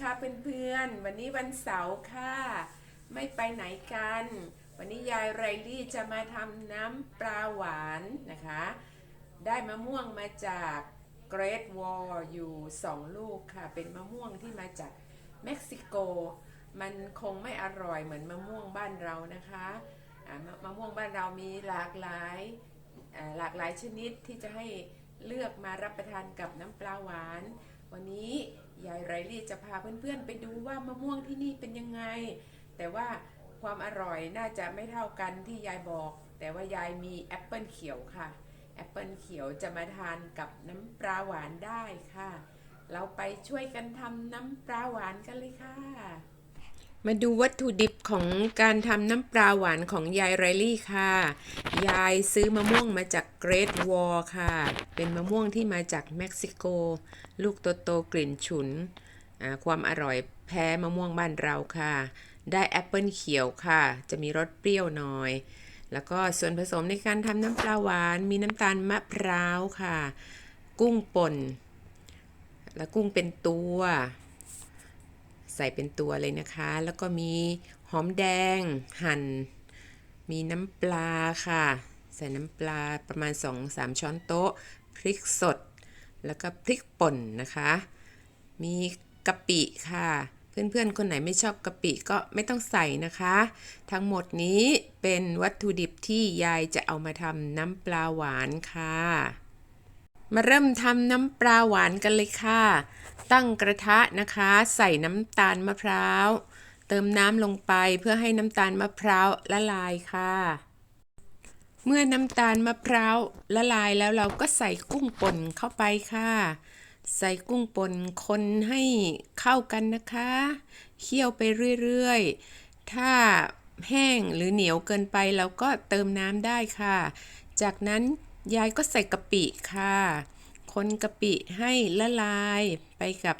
ค่ะเพื่อนๆ วันนี้วันเสาร์ค่ะ ไม่ไปไหนกัน วันนี้ยายไรลี่จะมาทำน้ำปลาหวานนะคะ ได้มะม่วงมาจากเกร t วอลอยู่สองลูกค่ะ เป็นมะม่วงที่มาจากเม็กซิโก มันคงไม่อร่อยเหมือนมะม่วงบ้านเรานะคะมะมะม่วงบ้านเรามีหลากหลายหลากหลายชนิดที่จะให้เลือกมารับประทานกับน้ำปลาหวาน วันนี้ ยายไรลี่จะพาเพื่อนๆ ไปดูว่ามะม่วงที่นี่เป็นยังไง แต่ว่าความอร่อยน่าจะไม่เท่ากันที่ยายบอก แต่ว่ายายมีแอปเปิลเขียวค่ะ แอปเปิลเขียวจะมาทานกับน้ำปลาหวานได้ค่ะ เราไปช่วยกันทำน้ำปลาหวานกันเลยค่ะ มาดูวัตถุดิบของการทำน้ำปลาหวานของยายไรลี่ค่ะ ยายซื้อมะม่วงมาจากเกร t วอลค่ะ เป็นมะม่วงที่มาจากเม็กซิโก ลูกโตๆกลิ่นฉุน ความอร่อยแพ้มะม่วงบ้านเราค่ะ ได้แอปเปิลเขียวค่ะ จะมีรสเปรี้ยวหน่อย แล้วก็ส่วนผสมในการทำน้ำปลาหวาน มีน้ำตาลมะพร้าวค่ะ กุ้งป่น และกุ้งเป็นตัว ใส่เป็นตัวเลยนะคะ แล้วก็มีหอมแดงหั่น มีน้ำปลาค่ะ ใส่น้ำปลาประมาณ 2-3 ช้อนโต๊ะ พริกสด แล้วก็พริกป่นนะคะ มีกะปิค่ะ เพื่อนๆ คนไหนไม่ชอบกะปิก็ไม่ต้องใส่นะคะ ทั้งหมดนี้เป็นวัตถุดิบที่ยายจะเอามาทำน้ำปลาหวานค่ะ มาเริ่มทำน้ำปลาหวานกันเลยค่ะ ตั้งกระทะนะคะ ใส่น้ำตาลมะพร้าว เติมน้ำลงไปเพื่อให้น้ำตาลมะพร้าวละลายค่ะ เมื่อน้ำตาลมะพร้าวละลายแล้วเราก็ใส่กุ้งป่นเข้าไปค่ะ ใส่กุ้งป่นคนให้เข้ากันนะคะ เคี่ยวไปเรื่อยๆ ถ้าแห้งหรือเหนียวเกินไปเราก็เติมน้ำได้ค่ะ จากนั้น ยายก็ใส่กะปิค่ะ คนกะปิให้ละลายไปกับ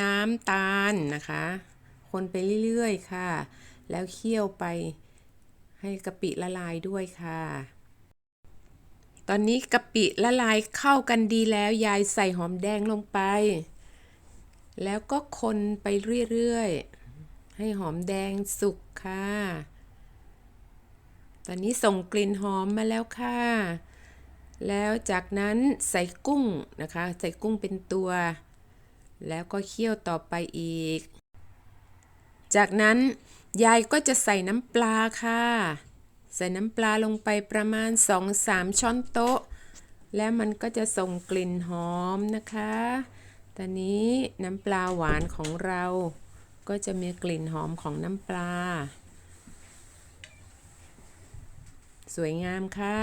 น้ำตาลนะคะ คนไปเรื่อยๆค่ะ แล้วเคี่ยวไปให้กะปิละลายด้วยค่ะ ตอนนี้กะปิละลายเข้ากันดีแล้ว ยายใส่หอมแดงลงไป แล้วก็คนไปเรื่อยๆ ให้หอมแดงสุกค่ะ ตอนนี้ส่งกลิ่นหอมมาแล้วค่ะ แล้วจากนั้นใส่กุ้งนะคะ ใส่กุ้งเป็นตัว แล้วก็เคี่ยวต่อไปอีก จากนั้นยายก็จะใส่น้ำปลาค่ะ ใส่น้ำปลาลงไปประมาณ 2-3 ช้อนโต๊ะ แล้วมันก็จะส่งกลิ่นหอมนะคะ ตอนนี้น้ำปลาหวานของเรา ก็จะมีกลิ่นหอมของน้ำปลา สวยงามค่ะ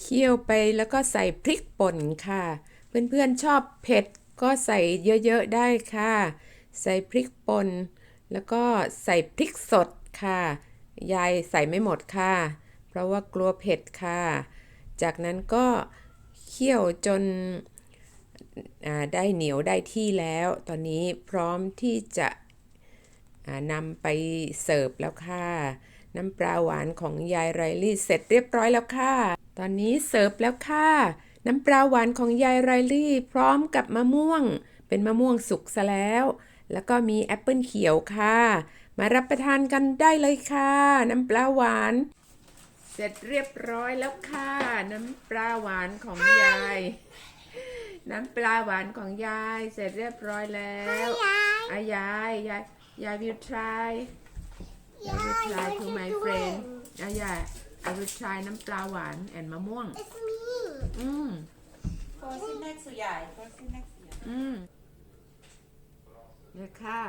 เคี่ยวไปแล้วก็ใส่พริกป่นค่ะ เพื่อนๆชอบเผ็ดก็ใส่เยอะๆได้ค่ะ ใส่พริกป่นแล้วก็ใส่พริกสดค่ะ ยายใส่ไม่หมดค่ะ เพราะว่ากลัวเผ็ดค่ะ จากนั้นก็เคี่ยวจนได้เหนียวได้ที่แล้ว ตอนนี้พร้อมที่จะนำไปเสิร์ฟแล้วค่ะ น้ำปลาหวานของยายไรลี่เสร็จเรียบร้อยแล้วค่ะ ตอนนี้เสิร์ฟแล้วค่ะ น้ำปลาหวานของยายไรลี่ พร้อมกับมะม่วง เป็นมะม่วงสุกซะแล้ว แล้วก็มีแอปเปิลเขียวค่ะ มารับประทานกันได้เลยค่ะ น้ำปลาหวาน เสร็จเรียบร้อยแล้วค่ะ น้ำปลาหวานของยาย น้ำปลาหวานของยาย เสร็จเรียบร้อยแล้วอายายยายยาย will try I will try to my friend อายาย I will try น้ำปลาหวาน and มะม่วง It's me. อืม Go sit next to Yai. Go sit next to Yai. อืมเนี่ยค่ะ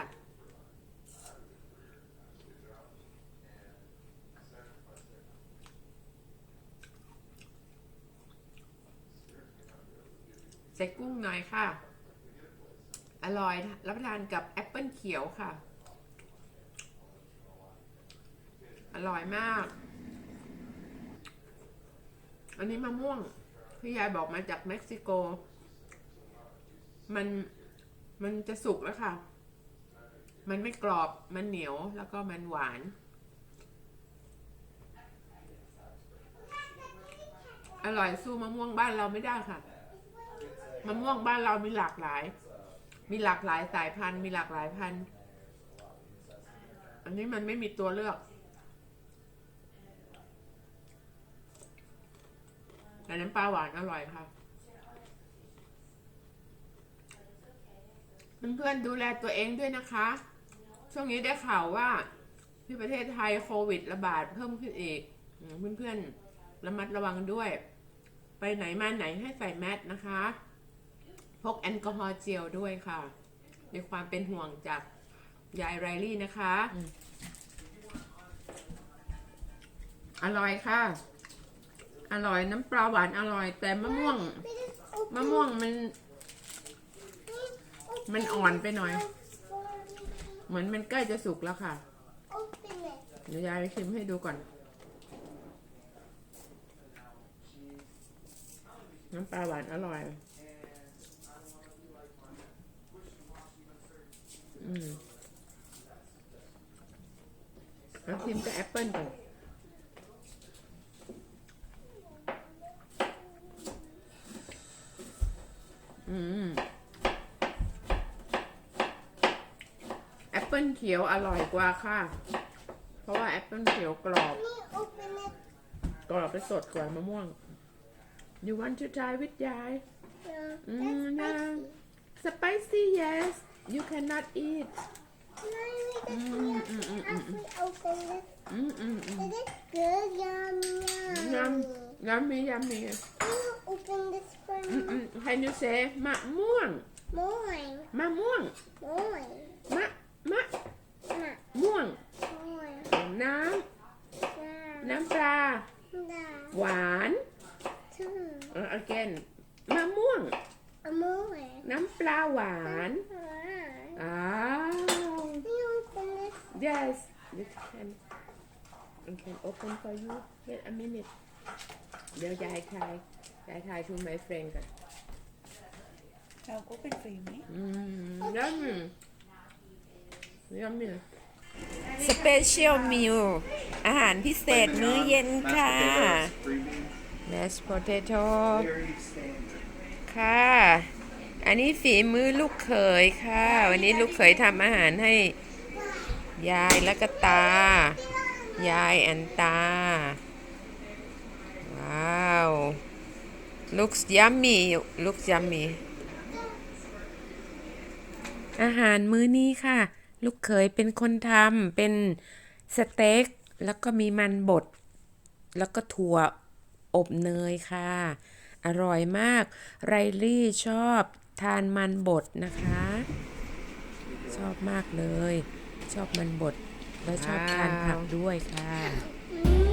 ใส่กุ้งหน่อยค่ะ อร่อยรับประทานกับแอปเปิลเขียวค่ะ อร่อยมาก อันนี้มะม่วงที่ยายบอกมาจากเม็กซิโก มันมันจะสุกแล้วค่ะ มันไม่กรอบ มันเหนียว แล้วก็มันหวาน อร่อยสู้มะม่วงบ้านเราไม่ได้ค่ะ มะม่วงบ้านเรามีหลากหลายมมีหลากหลายสายพันธุ์ มีหลากหลายพันธุ์ อันนี้มันไม่มีตัวเลือก แต่น้ำปลาหวานอร่อยค่ะเพื่อนๆดูแลตัวเองด้วยนะคะ ช่วงนี้ได้ข่าวว่าที่ประเทศไทยโควิดระบาดเพิ่มขึ้นอีกเพื่อนๆระมัดระวังด้วย ไปไหนมาไหนให้ใส่แมสนะคะ พกแอลกอฮอล์เจลด้วยค่ะด้วยความเป็นห่วงจากยายไรลี่นะคะ อร่อยค่ะ อร่อยน้ำปลาหวานอร่อย แต่มะม่วงมะม่วงมัน มันอ่อนไปหน่อย เหมือนมันใกล้จะสุกแล้วค่ะเดี๋ยวยายไปชิมให้ดูก่อน น้ำปลาหวานอร่อย อืมแล้วชิมกับแอปเปิ้ลก่อน แอปเปิลเขียวอร่อยกว่าค่ะ เพราะว่าแอปเปิลเขียวกรอบ Can you open it? กรอบไปสดกว่ามะม่วง you want to try with ยาย No, Mm, that's no. spicy. spicy yes you cannot eat Can I read it Mm, here? mm, mm, mm, After we open it, อืมอืมอืม is it good? Yum, yum. ย ำยำมียำมี Can you open this for อืมอื me? ม can you say มะม่วง More, มะม่วง more, มะมะ more, ม่วง more. น้ำ Yeah, น้ำปลา yeah. หวาน Two, เออ again มะม่วง more. น้ำปลาหวาน Alright. อ้าว Can you open this? Yes, you can. I can open for you. Wait a minute. เดี๋ยวยายทายยายทาย to my friend กันเราก็เป็นฟรีไหมอืมยัมมี่ยัมมี่สเปเชียลมิลอาหารพิเศษมื้อเย็นค่ะ mashed potato Very standard. ค่ะ อันนี้ฝีมือลูกเขยค่ะ วันนี้ลูกเขยทำอาหารให้ ยายแล้วก็ตา ยายอันตา ว้าว looks yummy looks yummy อาหารมื้อนี้ค่ะ ลูกเขยเป็นคนทำเป็นสเต็กแล้วก็มีมันบด แล้วก็ถั่วอบเนยค่ะ อร่อยมาก ไรลี่ชอบทานมันบดนะคะ ชอบมากเลย ชอบมันบด แล้วชอบทานผักด้วยค่ะ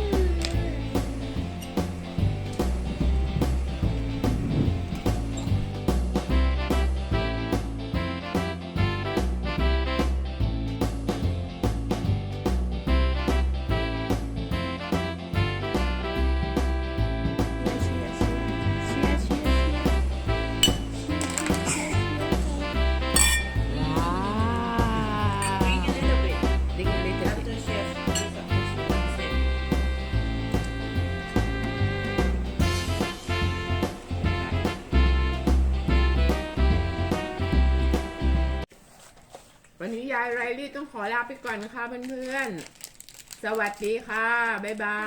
วันนี้ยายไรลี่ต้องขอลาไปก่อนนะคะเพื่อนๆ สวัสดีค่ะ บ๊ายบา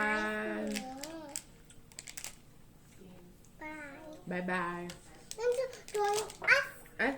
ย Bye. บ๊ายบาย Then to join us. เอ๊ะ